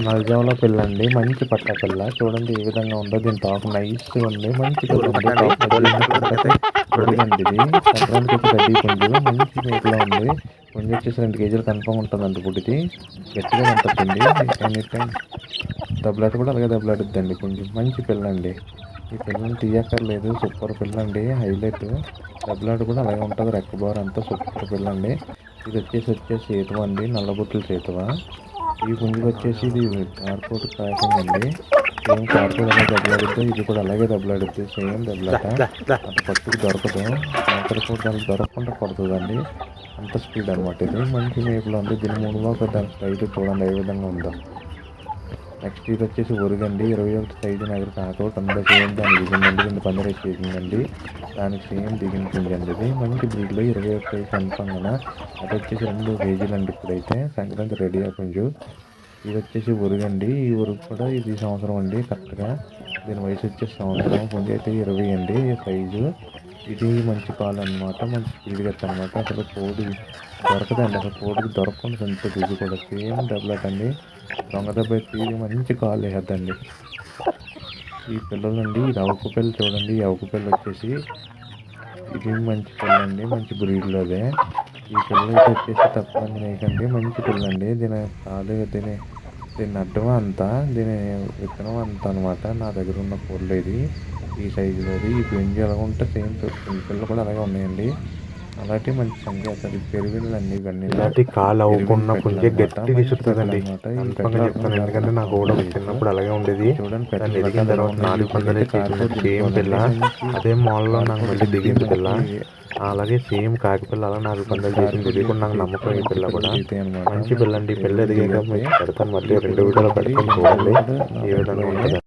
నల్జావులో పిల్ల అండి మంచి పట్ట పిల్ల. చూడండి ఏ విధంగా ఉందో దీని టాప్ నైస్ ఉంది మంచి ఇది. సంక్రాంతికి మంచి ఉంది. పుంజు వచ్చేసి రెండు కేజీలు కన్ఫామ్ ఉంటుంది అండి పుట్టిది గట్టిగా ఉంటుంది ఎనీ టైం దెబ్బలాట కూడా అలాగే దెబ్బలాడుద్దండి పుంజు మంచి పిల్ల అండి ఈ పిల్లని తీయక్కర్లేదు. సూపర్ పిల్ల అండి హైలైట్. దెబ్బలాట కూడా అలాగే ఉంటుంది. రెక్కబోర్ అంతా సూపర్ పిల్ల అండి ఇది వచ్చేసి వచ్చేసి సేతువ అండి నల్లబుట్టుల సేతువ? ఈ పుంజుకి వచ్చేసి ఇది కార్పోర్ట్ క్రాసింగ్ అండి. సేమ్ కార్పోర్ట్ ఎలా దెబ్బలాడుద్దో ఇది కూడా అలాగే దెబ్బలాడుద్ది సేమ్ దెబ్బలాట. అంత పట్టుకు దొరకదు. అక్కడ కూడా దానికి దొరకకుండా పడుతుందండి. అంత స్పీడ్ అనమాట ఇది. మంచి మేపులో ఉంది. దీని మూడు బాగా దాని సైజు చూడండి ఏ విధంగా ఉందో. నెక్స్ట్ ఇది వచ్చేసి ఒరిగండి. ఇరవై ఒకటి సైజు నగర కాకపోతే తొంభై సేమ్ దాని దిగిందండి రెండు పందర వచ్చేసిందండి దానికి సేమ్ దిగిన అండి ఇది. మంచి బ్రీడ్లో ఇరవై ఒకటి సైజు కన్ఫామ్ అది వచ్చేసి రెండు కేజీలు అండి ఇప్పుడైతే. సంక్రాంతి రెడీ అయ్యే ఇది వచ్చేసి ఉరుగండి ఈ ఉరుగు కూడా ఇది సంవత్సరం అండి కరెక్ట్గా. దీని వయసు వచ్చేసి సంవత్సరం. పుంజు అయితే ఇరవై అండి. సైజు ఇది మంచి పాలు అనమాట మంచి స్పీడ్గా అనమాట. అసలు కోడి దొరకదండి అసలు కోడికి దొరకకుండా పెంచుతుంది ఇది కూడా. సేమ్ డెవలప్ దొంగ దెబ్బ తీరి మంచి కాలు వేయద్దండి. ఈ పిల్లలండి ఇది అవకు పిల్ల చూడండి ఈ అవకు పిల్ల వచ్చేసి ఇది మంచి పిల్ల అండి మంచి బ్రీడ్లోదే ఈ పిల్ల అయితే వచ్చేసి తక్కువ వేయకండి మంచి పిల్ల అండి దీని కాలు దీని దీని అడ్డం అంతా దీని విత్తనం అంతా అనమాట నా దగ్గర ఉన్న పొల్లు ఇది. ఈ సైజులోది ఈ పెంజి ఎలా ఉంటే సేమ్ పిల్లలు కూడా అలాగే ఉన్నాయండి. అలాంటి మంచి సంఖ్య అసలు పెరుగులండి ఇవన్నీ ఇలాంటి కాలు అన్నమాట. ఈ కన్ఫర్మ్గా పెద్ద చెప్తాను ఎందుకంటే నాకు కూడా చిన్నప్పుడు అలాగే ఉండేది. చూడండి దాన్ని ఎదిగిన తర్వాత నాలుగు పందలే సేమ్ పిల్ల అదే మాల్లో నాకు మళ్ళీ దిగింది పిల్ల అలాగే సేమ్ కాకి పిల్ల అలా నాలుగు పందలు చేసింది. ఇది కూడా నాకు నమ్మకం ఈ పిల్ల కూడా. మంచి పిల్ల అండి. పిల్ల ఎదిగాక పెడతాను మళ్ళీ రెండు వీడియోలు పెడతాను చూడండి. ఏ విధంగా ఉంటుంది.